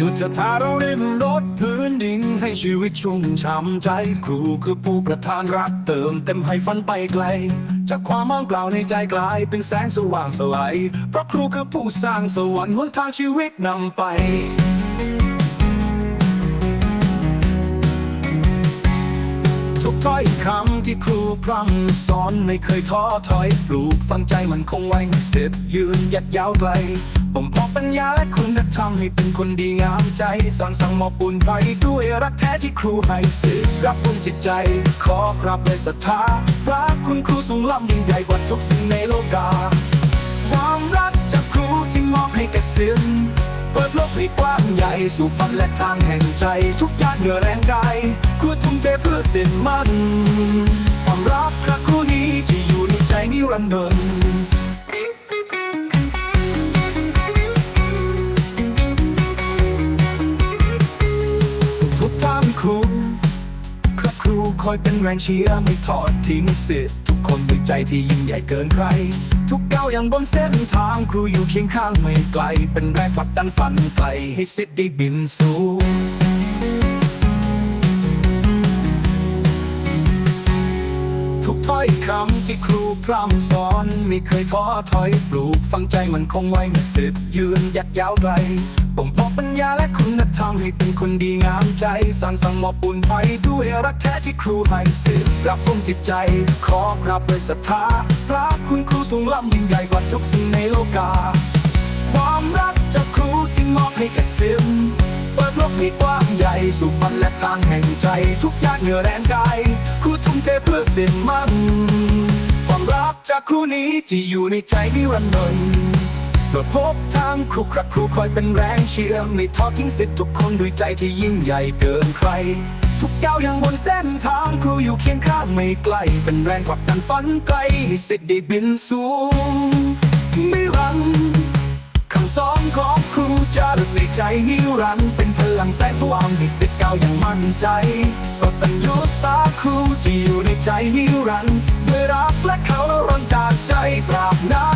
ยุทธธาเราริมรถพื้นดินให้ชีวิตชุ่มช่ำใจ ครูคือผู้ประทานรักเติมเต็มให้ฝันไปไกล จากความว่างเปล่าในใจกลายเป็นแสงสว่างสลายเพราะครูคือผู้สร้างสวรรค์หนทางชีวิตนำไป คำที่ครูพร่ำสอนไม่เคยท้อถอยปลูกฝังใจมันคงไว้ไม่เสร็จยืนยัดยาวไกลบ่มเพาะปัญญาและคุณธรรมให้เป็นคนดีงามใจ สอนสั่งมอบปุ่นไปด้วยรักแท้ที่ครูให้สื่อรับบุญจิตใจ ขอกราบด้วยศรัทธารักคุณครูสูงล้ำยิ่งใหญ่กว่าทุกสิ่งในโลกา ความรักจากครูที่มอบให้แก่ศิลป์เปิดโลกให้กว้างใหญ่สู่ฝันและทางแห่งใจ ทุกยาดเหงื่อแรงกาย อเส้นมันความรักพระครูนี้ที่อยู่ในใจนิรันดร์ทุกท่านครูพระครูคอยเป็นแรงเชียร์ไม่ทอดทิ้งสิทธิ์ทุกคนด้วยใจที่ยิ่งใหญ่เกินใคร ทุกก้าวอย่างบนเส้นทางครูอยู่เคียงข้างไม่ไกล เป็นแรงผลักดันฝันไกลให้สิทธิ์ได้บินสูง อยคำที่ครูพร่ำสอนไม่เคยท้อถอยปลูกฝังใจมันคงไว้ไม่สิทธิ์ยืนยัดยาวไกลบ่มเพาะปัญญาและคุณธรรมให้เป็นคนดีงามใจสร้างสั่งมอบปุ่นไปด้วยรักแท้ที่ครูให้สิทธิ์รับปรุงจิตใจ ขอกราบด้วยศรัทธาพระคุณครูสูงล้ำยิ่งใหญ่กว่าทุกสิ่งในโลกา ความรักจากครูที่มอบให้แก่ศิลป์เปิดโลกให้กว้างใหญ่สู่ฝันและทางแห่งใจ ทุกหยาดเหงื่อแรงกายครู เสิ่งมันความรักจากครูนี้ที่อยู่ในใจนิรันดร์โดดพบทางครูครับครูคอยเป็นแรงเชียร์ไม่ทอดทิ้งสิทธิ์ทุกคนด้วยใจที่ยิ่งใหญ่เกินใคร ทุกก้าวยังบนเส้นทางครูอยู่เคียงข้างไม่ไกล เป็นแรงผลักดันฝันไกลให้สิทธิ์ได้บินสูงไม่รันคำสอนของครูจะรึกใน ใจนิรันดร์เป็นพลังแสงสว่างมีสิทธิ์เก่าอย่างมั่นใจก็ตัญญูตาครูที่อยู่ในใจนิรันดร์ด้วยรักและเขาร้อนจากใจตราบนานเท่านาน